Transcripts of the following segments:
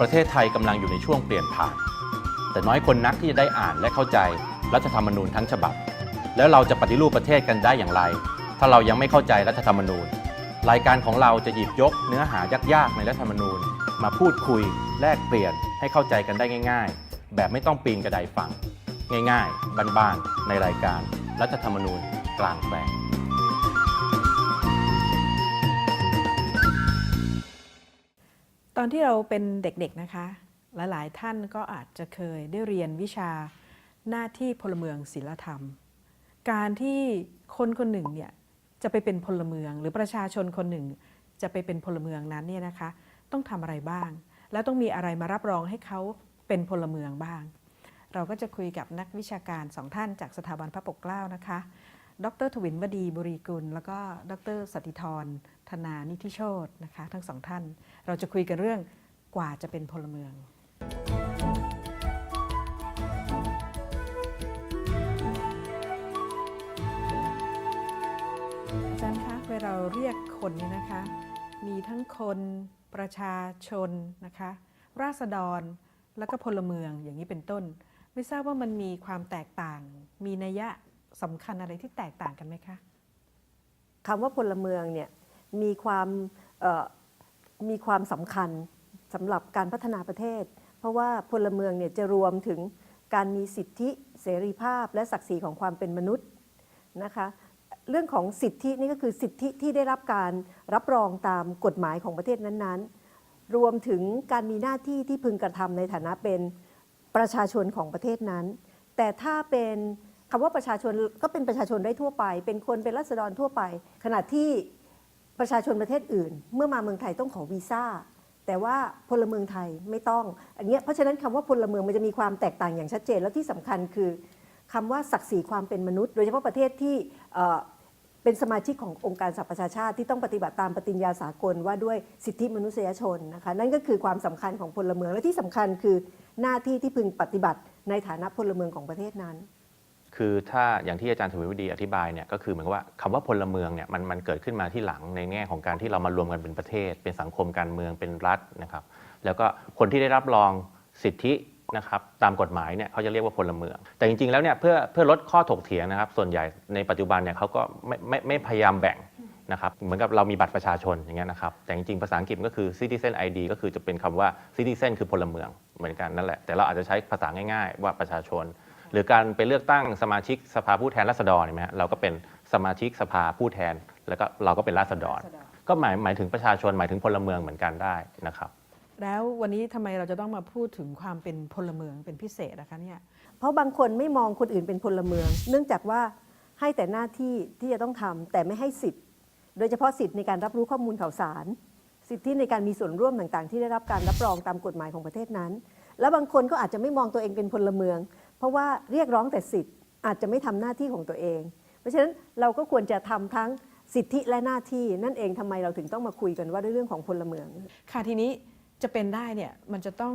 ประเทศไทยกำลังอยู่ในช่วงเปลี่ยนผ่าน แต่น้อยคนนักที่จะได้อ่านและเข้าใจรัฐธรรมนูญทั้งฉบับ แล้วเราจะปฏิรูปประเทศกันได้อย่างไร ถ้าเรายังไม่เข้าใจรัฐธรรมนูญ รายการของเราจะหยิบยกเนื้อหายากๆในรัฐธรรมนูญ มาพูดคุย แลกเปลี่ยนให้เข้าใจกันได้ง่าย ๆ แบบไม่ต้องปีนกระไดฟัง ง่ายๆบ้านๆในรายการรัฐธรรมนูญกลางแปลง ตอนที่เราเป็นเด็กๆนะคะ หลายๆท่านก็อาจจะเคยได้เรียนวิชาหน้าที่พลเมืองศิลธรรม การที่คนคนหนึ่งเนี่ยจะไปเป็นพลเมืองหรือประชาชนคนหนึ่ง จะไปเป็นพลเมืองนั้นเนี่ยนะคะ ต้องทำอะไรบ้าง แล้วต้องมีอะไรมารับรองให้เขาเป็นพลเมืองบ้าง เราก็จะคุยกับนักวิชาการสองท่านจากสถาบันพระปกเกล้านะคะ ดรทวินวดีบุรีกุล แล้วก็ดรสติธรธนานิธิโชตนะคะ ทั้งสองท่าน เราจะคุยกันเรื่องกว่าจะเป็นพลเมือง อาจารย์คะเวลาเราเรียกคนนี่นะคะ มีทั้งคนประชาชนนะคะ ราษฎรแล้วก็พลเมืองอย่างนี้เป็นต้น ไม่ทราบว่ามันมีความแตกต่าง มีนัยยะ สำคัญอะไรที่แตกต่างกันไหมคะคำว่าพลเมืองเนี่ยมีความมีความสำคัญสำหรับการพัฒนาประเทศ เพราะว่าพลเมืองเนี่ยจะรวมถึงการมีสิทธิเสรีภาพและศักดิ์ศรีของความเป็นมนุษย์นะคะเรื่องของสิทธินี่ก็คือสิทธิที่ได้รับการรับรองตามกฎหมายของประเทศนั้นๆ รวมถึงการมีหน้าที่ที่พึงกระทำในฐานะเป็นประชาชนของประเทศนั้น แต่ถ้าเป็น คำว่าประชาชนก็เป็นประชาชนได้ทั่วไป เป็นคนเป็นรัษฎรทั่วไป ขณะที่ประชาชนประเทศอื่น เมื่อมาเมืองไทยต้องขอวีซ่า แต่ว่าพลเมืองไทยไม่ต้อง อันเนี้ยเพราะฉะนั้นคำว่าพลเมืองมันจะมีความแตกต่างอย่างชัดเจน แล้วที่สำคัญคือคำว่าศักดิ์ศรีความเป็นมนุษย์ โดยเฉพาะประเทศที่เป็นสมาชิกขององค์การสหประชาชาติที่ต้องปฏิบัติตามปฏิญญาสากลว่าด้วยสิทธิมนุษยชนนะคะนั่นก็คือความสำคัญของพลเมืองและที่สำคัญคือหน้าที่ที่พึงปฏิบัติในฐานะพลเมืองของประเทศนั้น คือถ้าอย่างที่อาจารย์ทวีวดีอธิบายเนี่ยก็คือเหมือนกับว่าคำว่าพลเมืองเนี่ยมันมันเกิดขึ้นมาที่หลังในแง่ของการที่เรามารวมกันเป็นประเทศ เป็นสังคมการเมืองเป็นรัฐนะครับ แล้วก็คนที่ได้รับรองสิทธินะครับตามกฎหมายเนี่ยเขาจะเรียกว่าพลเมือง แต่จริงๆแล้วเนี่ยเพื่อเพื่อลดข้อถกเถียงนะครับ ส่วนใหญ่ในปัจจุบันเนี่ยเขาก็ไม่ไม่ไม่พยายามแบ่งนะครับเหมือนกับเรามีบัตรประชาชนอย่างเงี้ยนะครับ แต่จริงๆภาษาอังกฤษก็คือ citizen ID ก็คือจะเป็นคำว่า citizen คือพลเมืองเหมือนกันนั่นแหละแต่เราอาจจะใช้ภาษาง่ายๆ ว่าประชาชน รือการไปเลือกตั้งสมาชิกสภาผู้แทนราษฎรเห็นไหมฮะเราก็เป็นสมาชิกสภาผู้แทน แล้วก็เราก็เป็นราษฎร ก็หมายหมายถึงประชาชนหมายถึงพลเมืองเหมือนกันได้นะครับ แล้ววันนี้ทำไมเราจะต้องมาพูดถึงความเป็นพลเมืองเป็นพิเศษนะคะเนี่ย เพราะบางคนไม่มองคนอื่นเป็นพลเมือง เนื่องจากว่าให้แต่หน้าที่ที่จะต้องทำแต่ไม่ให้สิทธิ์ โดยเฉพาะสิทธิ์ในการรับรู้ข้อมูลข่าวสาร สิทธิในการมีส่วนร่วมต่างๆ ที่ได้รับการรับรองตามกฎหมายของประเทศนั้น แล้วบางคนก็อาจจะไม่มองตัวเองเป็นพลเมือง เพราะว่าเรียกร้องแต่สิทธิ์อาจจะไม่ทำหน้าที่ของตัวเอง เพราะฉะนั้นเราก็ควรจะทำทั้งสิทธิและหน้าที่ นั่นเองทำไมเราถึงต้องมาคุยกันว่าด้วยเรื่องของพลเมือง ค่ะทีนี้จะเป็นได้เนี่ยมันจะต้อง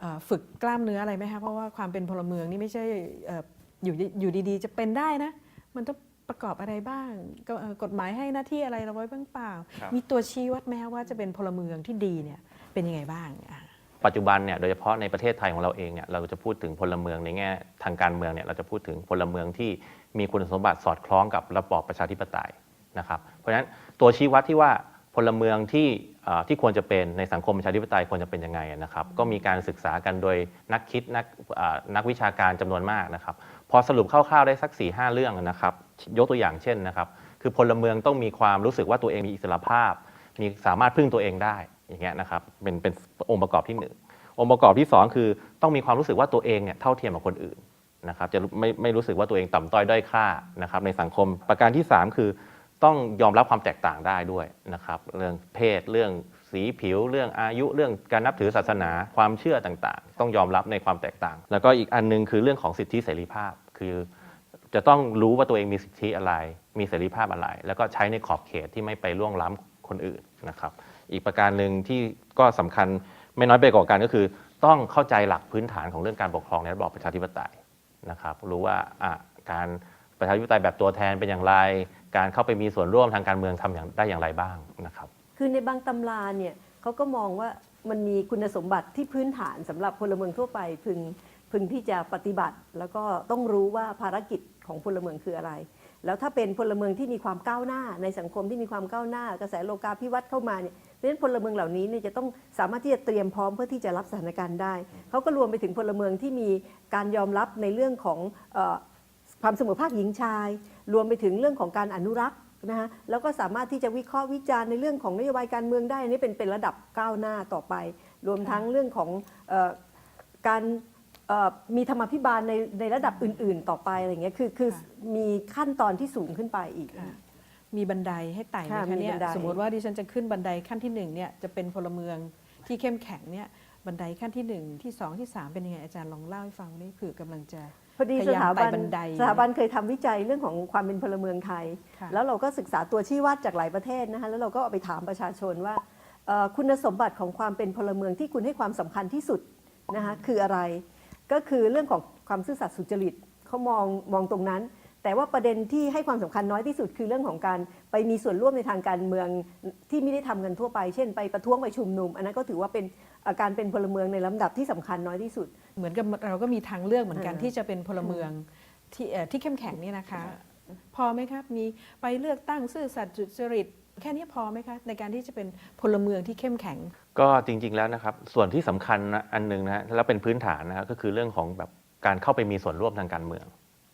เออฝึกกล้ามเนื้ออะไรไหมคะเพราะว่าความเป็นพลเมืองนี่ไม่ใช่เอ่ออยู่ดีอยู่ดีๆ จะเป็นได้นะ มันต้องประกอบอะไรบ้างก็เอ่อกฎหมายให้หน้าที่อะไรเราไว้บ้างเปล่าครับมีตัวชี้วัดไหมคะว่าจะเป็นพลเมืองที่ดีเนี่ยเป็นยังไงบ้างอะ ปัจจุบันเนี่ยโดยเฉพาะในประเทศไทยของเราเองเนี่ยเราจะพูดถึงพลเมืองในแง่ทางการเมืองเนี่ยเราจะพูดถึงพลเมืองที่มีคุณสมบัติสอดคล้องกับระบอบประชาธิปไตยนะครับเพราะฉะนั้นตัวชี้วัดที่ว่าพลเมืองที่ที่ควรจะเป็นในสังคมประชาธิปไตยควรจะเป็นยังไงนะครับก็มีการศึกษากันโดยนักคิดนักนักวิชาการจำนวนมากนะครับพอสรุปคร่าวๆได้สัก4ีหเรื่องนะครับยกตัวอย่างเช่นนะครับคือพลเมืองต้องมีความรู้สึกว่าตัวเองมีอิสระภาพ มีสามารถพึ่งตัวเองได้อย่างเงี้ยนะครับเป็นเป็นองค์ประกอบที่หนึ่ง องค์ประกอบที่ 2 คือต้องมีความรู้สึกว่าตัวเองเนี่ยเท่าเทียมกับคนอื่นนะครับจะไม่ไม่รู้สึกว่าตัวเองต่ำต้อยด้อยค่านะครับในสังคมประการที่ 3 คือต้องยอมรับความแตกต่างได้ด้วยนะครับเรื่องเพศเรื่องสีผิว เรื่องอายุเรื่องการนับถือศาสนาความเชื่อต่างๆ ต้องยอมรับในความแตกต่าง แล้วก็อีกอันหนึงคือเรื่องของสิทธิเสรีภาพ คือจะต้องรู้ว่าตัวเองมีสิทธิอะไร มีเสรีภาพอะไร แล้วก็ใช้ในขอบเขตที่ไม่ไปล่วงล้ำคนอื่นนะครับ อีกประการหนึ่งที่ก็สำคัญ ไม่น้อยไปกว่ากันก็คือ ต้องเข้าใจหลักพื้นฐานของเรื่องการปกครองในระบอบประชาธิปไตยนะครับรู้ว่าการประชาธิปไตยแบบตัวแทนเป็นอย่างไร การเข้าไปมีส่วนร่วมทางการเมืองทำอย่างได้อย่างไรบ้างนะครับ คือในบางตำราเนี่ยเขาก็มองว่ามันมีคุณสมบัติที่พื้นฐานสำหรับพลเมืองทั่วไปพึงพึงที่จะปฏิบัติ แล้วก็ต้องรู้ว่าภารกิจของพลเมืองคืออะไร แล้วถ้าเป็นพลเมืองที่มีความก้าวหน้า ในสังคมที่มีความก้าวหน้า กระแสโลกาภิวัตน์เข้ามาเนี่ย ราะฉะนั้นพลเมืองเหล่านี้เนี่ยจะต้องสามารถที่จะเตรียมพร้อมเพื่อที่จะรับสถานการณ์ได้ เขาก็รวมไปถึงพลเมืองที่มีการยอมรับในเรื่องของเออความเสมอภาคหญิงชาย รวมไปถึงเรื่องของการอนุรักษ์นะฮะแล้วก็สามารถที่จะวิเคราะห์วิจารณ์ในเรื่องของนโยบายการเมืองได้อันนี้เป็นเป็นระดับก้าวหน้าต่อไป รวมทั้งเรื่องของเออการเอ่อมีธรรมาภิบาลในในระดับอื่น ๆ ต่อไปอะไรเงี้ยคือคือค่ะมีขั้นตอนที่สูงขึ้นไปอีกค่ะ มีบันไดให้ไต่ไหมค่ะคะมีเนี่บัยนได สมมติว่าดิฉันจะขึ้นบันไดขั้นที่หนึ่งเนี่ยจะเป็นพลเมืองที่เข้มแข็งเนี่ยบันไดขั้นที่หนึ่งที่สองที่สามเป็นยังไงอาจารย์ลองเล่าให้ฟังนี่คือกำลังจะ พอดีพสยายามถาบันไต่บันได สถาบันเคยทำวิจัยเรื่องของความเป็นพลเมืองไทย ค่ะ แล้วเราก็ศึกษาตัวชี้วัดจากหลายประเทศนะคะแล้วเราก็เอาไปถามประชาชนว่าเอ่อคุณสมบัติของความเป็นพลเมืองที่คุณให้ความสำคัญที่สุดนะคะคืออะไร ก็คือเรื่องของความซื่อสัตย์สุจริตเขามองมองตรงนั้น แต่ว่าประเด็นที่ให้ความสำคัญน้อยที่สุดคือเรื่องของการไปมีส่วนร่วมในทางการเมืองที่ไม่ได้ทำกันทั่วไป เช่นไปประท้วงไปชุมนุม อันนั้นก็ถือว่าเป็นเอ่อการเป็นพลเมืองในลำดับที่สำคัญน้อยที่สุด เหมือนกับเราก็มีทางเลือกเหมือนกันอ่าที่จะเป็นพลเมืองที่เอ่อที่เข้มแข็งเนี่ยนะคะ พอไหมครับมีไปเลือกตั้งซื่อสัตย์สุจริตแค่นี้พอไหมคะในการที่จะเป็นพลเมืองที่เข้มแข็ง ก็จริง ๆแล้วนะครับส่วนที่สำคัญนะอันหนึงนะฮะแล้วเป็นพื้นฐานนะครับก็คือเรื่องของแบบการเข้าไปมีส่วนร่วมทางการเมือง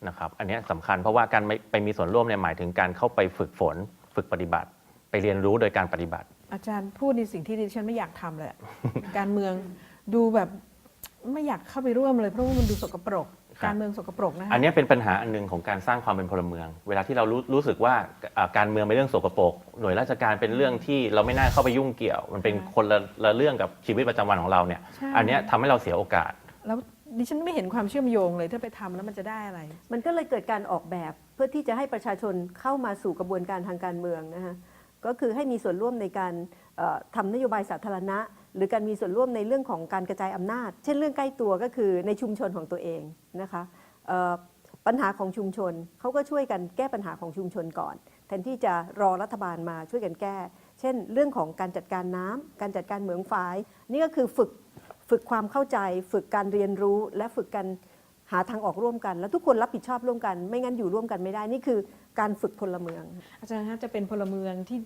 นะครับอันเนี้ยสำคัญเพราะว่าการไม่ไปมีส่วนร่วมเนี่ยหมายถึงการเข้าไปฝึกฝน ฝึกปฏิบัติ ไปเรียนรู้โดยการปฏิบัติ อาจารย์พูดในสิ่งที่ดิฉันไม่อยากทำเลยอะการเมืองดูแบบไม่อยากเข้าไปร่วมเลยเพราะว่ามันดูสกปรกครับการเมืองสกปรกนะคะอันเนี้ยเป็นปัญหาอันหนึงของการสร้างความเป็นพลเมือง เวลาที่เรารู้รู้สึกว่าอ่าการเมืองเป็นเรื่องสกปรก หน่วยราชการเป็นเรื่องที่เราไม่น่าเข้าไปยุ่งเกี่ยว มันเป็นคนละละเรื่องกับชีวิตประจำวันของเราเนี่ยใช่อันเนี้ยทำให้เราเสียโอกาสแล้ว ดิฉันไม่เห็นความเชื่อมโยงเลยถ้าไปทำแล้วมันจะได้อะไร มันก็เลยเกิดการออกแบบเพื่อที่จะให้ประชาชนเข้ามาสู่กระบวนการทางการเมืองนะฮะก็คือให้มีส่วนร่วมในการเอ่อทำนโยบายสาธารณะ หรือการมีส่วนร่วมในเรื่องของการกระจายอำนาจ เช่นเรื่องใกล้ตัวก็คือในชุมชนของตัวเองนะคะเอ่อปัญหาของชุมชนเขาก็ช่วยกันแก้ปัญหาของชุมชนก่อน แทนที่จะรอรัฐบาลมาช่วยกันแก้ เช่น เรื่องของการจัดการน้ำการจัดการเหมืองฝาย นี่ก็คือฝึก ฝึกความเข้าใจ ฝึกการเรียนรู้ และฝึกกันหาทางออกร่วมกัน แล้วทุกคนรับผิดชอบร่วมกัน ไม่งั้นอยู่ร่วมกันไม่ได้นี่คือการฝึกพลเมือง อาจารย์คะจะเป็นพลเมืองที่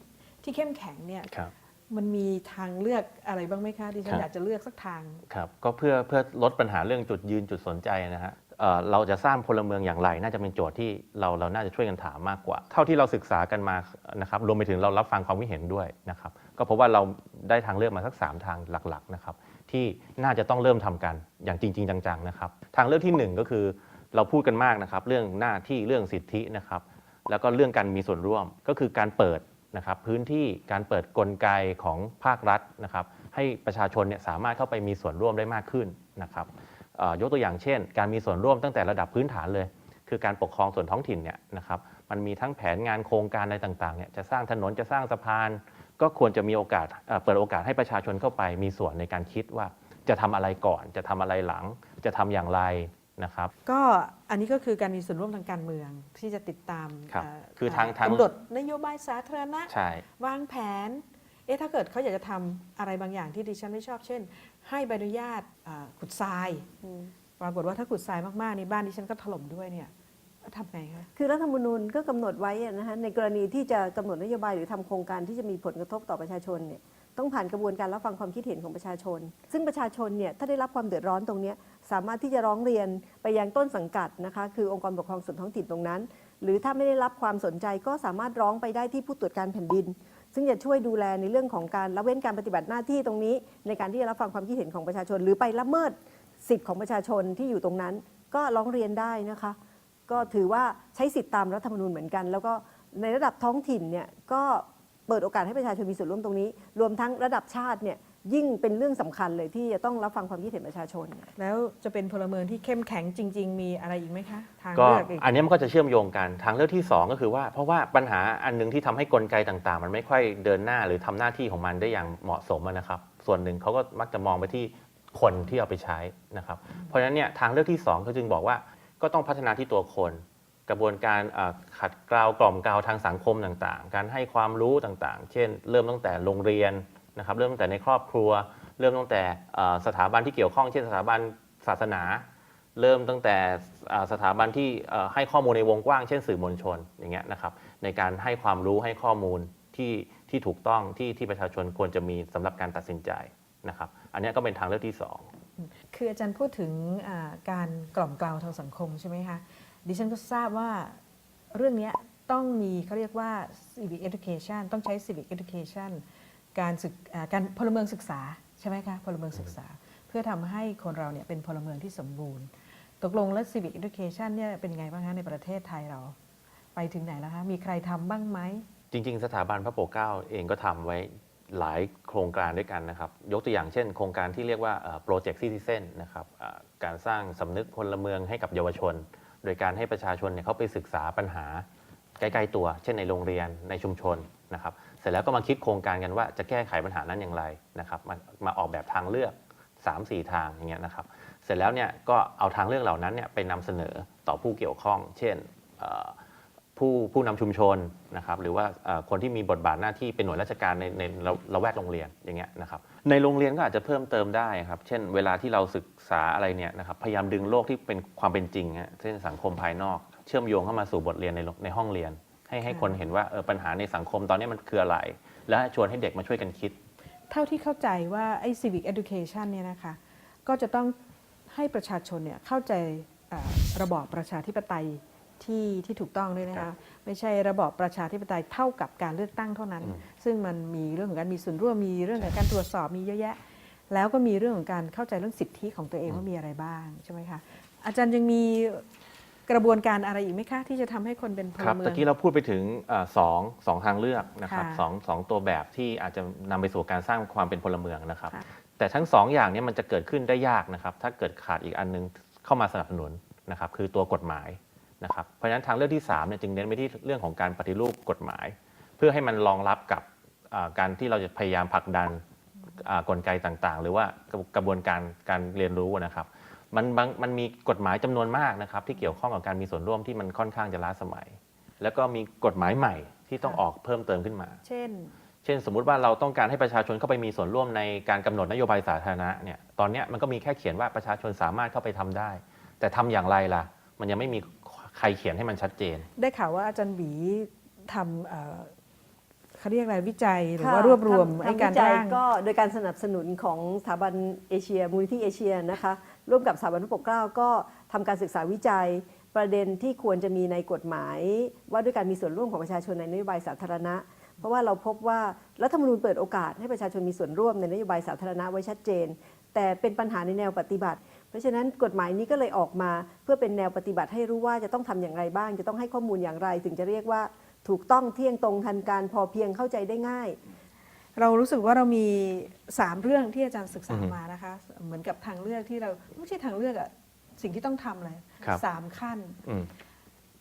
ที่เข้มแข็งเนี่ยครับ มันมีทางเลือกอะไรบ้างไหมคะดิฉัครันบอยากจะเลือกสักทาง ครับก็เพื่อเพื่อลดปัญหาเรื่องจุดยืนจุดสนใจนะฮะ เเราจะสร้างพลเมืองอย่างไร น่าจะเป็นโจทย์ที่เราเราน่าจะช่วยกันถามมากกว่า เท่าที่เราศึกษากันมานะครับรวมไปถึงเรารับฟังความคิดเห็นด้วยนะครับ ก็พราะว่าเราได้ทางเลือกมาสัก 3 ทางหลักๆนะครับที่น่าจะต้องเริ่มทำกันอย่างจริง ๆ จังๆนะครับ ทางเลือกที่หนึ่งก็คือเราพูดกันมากนะครับ เรื่องหน้าที่เรื่องสิทธินะครับ แล้วก็เรื่องการมีส่วนร่วมก็คือการเปิดนะครับพื้นที่การเปิดกลไกของภาครัฐนะครับ ให้ประชาชนเนี่ยสามารถเข้าไปมีส่วนร่วมได้มากขึ้นนะครับ ยกตัวอย่างเช่น การมีส่วนร่วมตั้งแต่ระดับพื้นฐานเลย คือการปกครองส่วนท้องถิ่นเนี่ยนะครับมันมีทั้งแผนงานโครงการอะไรต่างๆเนี่ยจะสร้างถนนจะสร้างสะพาน ก็ควรจะมีโอกาสเอ่อเปิดโอกาสให้ประชาชนเข้าไปมีส่วนในการคิดว่าจะทำอะไรก่อน จะทำอะไรหลัง จะทำอย่างไรนะครับ ก็อันนี้ก็คือการมีส่วนร่วมทางการเมืองที่จะติดตามครับเอ่อคือทางทางกำหนดนโยบายสาธารณะใช่วางแผนเอ๊ะถ้าเกิดเขาอยากจะทำอะไรบางอย่างที่ดิฉันไม่ชอบเช่น ให้ใบอนุญาตเอ่อขุดทราย ปรากฏว่าถ้าขุดทรายมากๆนี่บ้านดิฉันก็ถล่มด้วยเนี่ยทำไงคะ คือรัฐธรรมนูญก็กำหนดไว้อะนะคะในกรณีที่จะกำหนดนโยบายหรือทำโครงการที่จะมีผลกระทบต่อประชาชนเนี่ยต้องผ่านกระบวนการรับฟังความคิดเห็นของประชาชน ซึ่งประชาชนเนี่ยถ้าได้รับความเดือดร้อนตรงเนี้ยสามารถที่จะร้องเรียนไปยังต้นสังกัดนะคะ คือองค์กรปกครองส่วนท้องถิ่นตรงนั้น หรือถ้าไม่ได้รับความสนใจก็สามารถร้องไปได้ที่ผู้ตรวจการแผ่นดิน ซึ่งจะช่วยดูแลในเรื่องของการละเว้นการปฏิบัติหน้าที่ตรงนี้ ในการที่จะรับฟังความคิดเห็นของประชาชน หรือไปละเมิดสิทธิ์ของประชาชนที่อยู่ตรงนั้น ก็ร้องเรียนได้นะคะ ก็ถือว่าใช้สิทธิตามรัฐธรรมนูญเหมือนกัน แล้วก็ในระดับท้องถิ่นเนี่ยก็เปิดโอกาสให้ประชาชนมีส่วนร่วมตรงนี้ รวมทั้งระดับชาติเนี่ย ยิ่งเป็นเรื่องสำคัญเลยที่จะต้องรับฟังความคิดเห็นประชาชน แล้วจะเป็นพลเมืองที่เข้มแข็งจริง ๆ มีอะไรอีกไหมคะทางก็เลือกอีกอันนี้มันก็จะเชื่อมโยงกันทางเลือกที่ 2 ก็คือว่า เพราะว่าปัญหาอันหนึงที่ทำให้กลไกต่างๆ มันไม่ค่อยเดินหน้าหรือทำหน้าที่ของมันได้อย่างเหมาะสมอะนะครับ ส่วนหนึ่งเขาก็มักจะมองไปที่คนที่เอาไปใช้นะครับ เพราะฉะนั้นเนี่ยทางเลือกที่2เขาจึงบอกว่าก็ต้องพัฒนาที่ตัวคน กระบวนการเอ่อขัดเกลาวกล่อมเกลาวทางสังคมต่างๆ การให้ความรู้ต่างๆ เช่น เริ่มตั้งแต่โรงเรียน นะครับเริ่มตั้งแต่ในครอบครัว เริ่มตั้งแต่สถาบันที่เกี่ยวข้องเช่นสถาบันศาสนา เริ่มตั้งแต่สถาบันที่ให้ข้อมูลในวงกว้างเช่นสื่อมวลชนอย่างเงี้ยนะครับในการให้ความรู้ให้ข้อมูลที่ที่ถูกต้องที่ที่ประชาชนควรจะมีสำหรับการตัดสินใจนะครับอันนี้ก็เป็นทางเลือกที่สองคืออาจารย์พูดถึงการกล่อมกล่าวทางสังคมใช่ไหมคะดิฉันก็ทราบว่าเรื่องนี้ต้องมีเขาเรียกว่า civic education ต้องใช้ civic education การศึกการพลเมืองศึกษาใช่ไหมคะพลเมืองศึกษา เพื่อทำให้คนเราเนี่ยเป็นพลเมืองที่สมบูรณ์ ตกลงแล้ว civic education เนี่ยเป็นไงบ้างคะในประเทศไทยเรา ไปถึงไหนแล้วคะมีใครทำบ้างไหมจริง ๆ สถาบันพระปกเกล้าเองก็ทำไว้หลายโครงการด้วยกันนะครับ ยกตัวอย่างเช่น โครงการที่เรียกว่าโปรเจกต์ซิติเซนนะครับการสร้างสำนึกพลเมืองให้กับเยาวชน โดยการให้ประชาชนเนี่ยเขาไปศึกษาปัญหา ใกล้ ๆ ตัว เช่นในโรงเรียนในชุมชนนะครับ เสร็จแล้วก็มาคิดโครงการกันว่าจะแก้ไขปัญหานั้นอย่างไรนะครับ มามาออกแบบทางเลือก 3-4 ทางอย่างเงี้ยนะครับ เสร็จแล้วเนี่ยก็เอาทางเลือกเหล่านั้นเนี่ยไปนำเสนอต่อผู้เกี่ยวข้อง เช่นผู้ผู้นำชุมชนนะครับหรือว่าคนที่มีบทบาทหน้าที่เป็นหน่วยราชการในในละละแวกโรงเรียนอย่างเงี้ยนะครับในโรงเรียนก็อาจจะเพิ่มเติมได้ครับเช่น เวลาที่เราศึกษาอะไรเนี่ยนะครับพยายามดึงโลกที่เป็นความเป็นจริงฮะเช่นสังคมภายนอก เชื่อมโยงเข้ามาสู่บทเรียนในโรงในห้องเรียน ให้ให้ค่ะคนเห็นว่าเออปัญหาในสังคมตอนนี้มันคืออะไร และชวนให้เด็กมาช่วยกันคิด เท่าที่เข้าใจว่าไอ้ civic education เนี่ยนะคะก็จะต้องให้ประชาชนเนี่ยเข้าใจเอ่อระบอบประชาธิปไตยที่ที่ถูกต้องด้วยนะครัคะบไม่ใช่ระบอบประชาธิปไตยเท่ากับการเลือกตั้งเท่านั้นอืมซึ่งมันมีเรื่องของการมีส่วนร่วมมีเรื่องของการตรวจสอบมีเยอะแยะ แล้วก็มีเรื่องของการเข้าใจเรื่องสิทธิของตัวเองว่ามีอะไรบ้างใช่ไหมคะอาจารย์ยังมี กระบวนการอะไรอีกไหมคะที่จะทำให้คนเป็นพคลรับเมืตะองกี้เราพูดไปถึงเอ่อสองสองทางเลือกนะครับค่ะสองสองตัวแบบที่อาจจะนำไปสู่การสร้างความเป็นพลเมืองนะครับค่ะแต่ทั้งสองอย่างเนี้มันจะเกิดขึ้นได้ยากนะครับ ถ้าเกิดขาดอีกอันนึงเข้ามาสนับสนุนนะครับ คือตัวกฎหมายนะครับเพราะฉะนั้นทางเลือกที่3เนี่ยจึงเน้นไปที่เรื่องของการปฏิรูปกฎหมาย เพื่อให้มันรองรับกับอ่าการที่เราจะพยายามผลักดันอ่ากลไกต่างๆ หรือว่ากระกระบวนการการเรียนรู้นะครับ มันบางมันมีกฎหมายจำนวนมากนะครับ ที่เกี่ยวข้องกับการมีส่วนร่วมที่มันค่อนข้างจะล้าสมัย แล้วก็มีกฎหมายใหม่ที่ต้องค่ะออกเพิ่มเติมขึ้นมา เช่น เช่น สมมุติว่าเราต้องการให้ประชาชนเข้าไปมีส่วนร่วมในการกำหนดนโยบายสาธารณะเนี่ยตอนเนี้ยมันก็มีแค่เขียนว่าประชาชนสามารถเข้าไปทำได้ แต่ทำอย่างไรล่ะ มันยังไม่มีใครเขียนให้มันชัดเจน ได้ข่าวว่าอาจารย์บีทำเอ่อเขาเรียกอะไรวิจัยหรือค่ะว่ารวบรวมทำให้การทำวิจัยร่างก็โดยการสนับสนุนของสถาบันเอเชียมูลนิธิเอเชียนะคะ ร่วมกับสถาบันพระปกเกล้าก็ทำการศึกษาวิจัย ประเด็นที่ควรจะมีในกฎหมาย ว่าด้วยการมีส่วนร่วมของประชาชนในนโยบายสาธารณะ เพราะว่าเราพบว่ารัฐธรรมนูญเปิดโอกาสให้ประชาชนมีส่วนร่วมในนโยบายสาธารณะไว้ชัดเจน แต่เป็นปัญหาในแนวปฏิบัติ เพราะฉะนั้นกฎหมายนี้ก็เลยออกมา เพื่อเป็นแนวปฏิบัติให้รู้ว่าจะต้องทำอย่างไรบ้าง จะต้องให้ข้อมูลอย่างไร ถึงจะเรียกว่า ถูกต้องเที่ยงตรงทันการพอเพียงเข้าใจได้ง่าย เรารู้สึกว่าเรามี 3 เรื่องที่อาจารย์ศึกษาอือฮึมานะคะ เหมือนกับทางเลือกที่เราไม่ใช่ทางเลือกอะสิ่งที่ต้องทำเลยครับสามขั้น อืม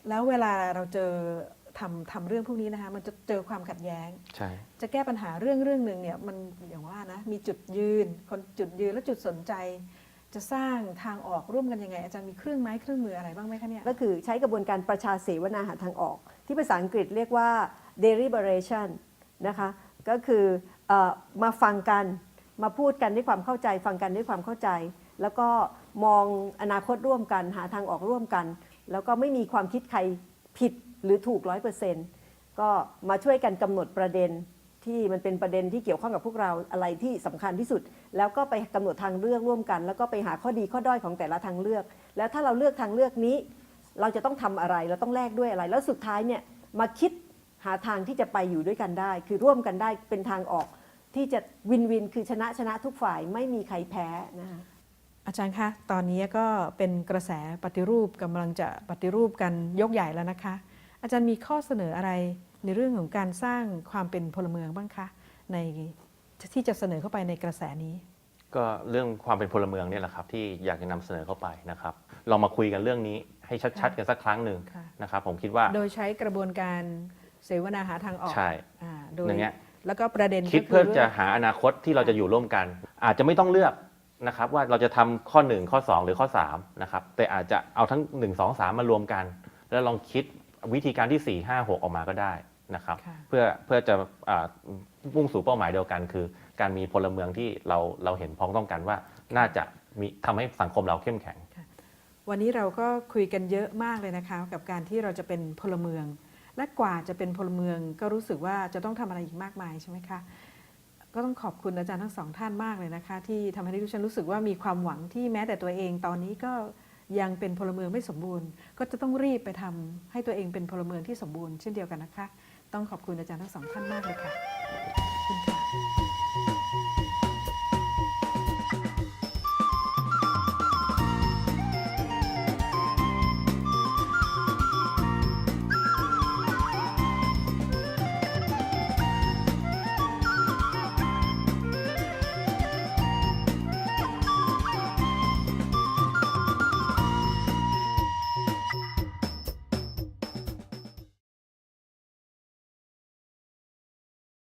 แล้วเวลาเราเจอทำทำเรื่องพวกนี้นะคะ มันจะเจอความขัดแย้ง ใช่ จะแก้ปัญหาเรื่องเรื่องหนึ่งเนี่ยมันอย่างว่านะมีจุดยืน คนจุดยืนและจุดสนใจ จะสร้างทางออกร่วมกันยังไง อาจารย์มีเครื่องไม้เครื่องมืออะไรบ้างไหมคะเนี่ย ก็คือใช้กระบวนการประชาเสวนาหาทางออก ที่ภาษาอังกฤษเรียกว่า deliberation นะคะ ก็คือออมาฟังกันมาพูดกันด้วยความเข้าใจ ฟังกันด้วยความเข้าใจ แล้วก็มองอนาคตร่วมกัน หาทางออกร่วมกัน แล้วก็ไม่มีความคิดใครผิดหรือถูกร้อยเปอร์เซ็นต์ก็มาช่วยกันกำหนดประเด็นที่มันเป็นประเด็นที่เกี่ยวข้องกับพวกเราอะไรที่สำคัญที่สุด แล้วก็ไปกำหนดทางเลือกร่วมกัน แล้วก็ไปหาข้อดีข้อด้อยของแต่ละทางเลือก แล้วถ้าเราเลือกทางเลือกนี้ เราจะต้องทำอะไรเราต้องแลกด้วยอะไร แล้วสุดท้ายเนี่ยมาคิด หาทางที่จะไปอยู่ด้วยกันได้ คือร่วมกันได้เป็นทางออกที่จะวินวินคือชนะชนะทุกฝ่ายไม่มีใครแพ้นะคะอาจารย์คะ ตอนนี้ก็เป็นกระแสปฏิรูปกำลังจะปฏิรูปกันยกใหญ่แล้วนะคะ อาจารย์มีข้อเสนออะไรในเรื่องของการสร้างความเป็นพลเมืองบ้างคะ ในที่จะเสนอเข้าไปในกระแสนี้ ก็เรื่องความเป็นพลเมืองเนี่ยแหละครับที่อยากจะนำเสนอเข้าไปนะครับลองมาคุยกันเรื่องนี้ให้ชัดๆ กันสักครั้งหนึ่งค่ะนะครับผมคิดว่า โดยใช้กระบวนการ เสวนาหาทางออกใช่อ่าโดยอย่างเงี้ย แล้วก็ประเด็นคิดก็เพื่อรื่งจะหาอนาคตที่เราจะอยู่ร่วมกัน อาจจะไม่ต้องเลือกนะครับ ว่าเราจะทำข้อ 1 ข้อ 2 หรือข้อ3นะครับแต่อาจจะเอาทั้ง 1 2 3 มารวมกัน แล้วลองคิดวิธีการที่ 4 5 6 ออกมาก็ได้นะครับค่ะเพื่อเพื่อจะอ่ามุ่งสู่เป้าหมายเดียวกัน คือ การมีพลเมืองที่เราเราเห็นพ้องต้องกันว่าน่าจะมีทำให้สังคมเราเข้มแข็ง วันนี้เราก็คุยกันเยอะมากเลยนะคะ กับการที่เราจะเป็นพลเมือง และกว่าจะเป็นพลเมืองก็รู้สึกว่าจะต้องทำอะไรอีกมากมายใช่ไหมคะก็ต้องขอบคุณอาจารย์ทั้งสองท่านมากเลยนะคะ ที่ทำให้ดิฉันรู้สึกว่ามีความหวังที่แม้แต่ตัวเองตอนนี้ก็ยังเป็นพลเมืองไม่สมบูรณ์ ก็จะต้องรีบไปทำให้ตัวเองเป็นพลเมืองที่สมบูรณ์เช่นเดียวกันนะคะ ต้องขอบคุณอาจารย์ทั้งสองท่านมากเลยค่ะ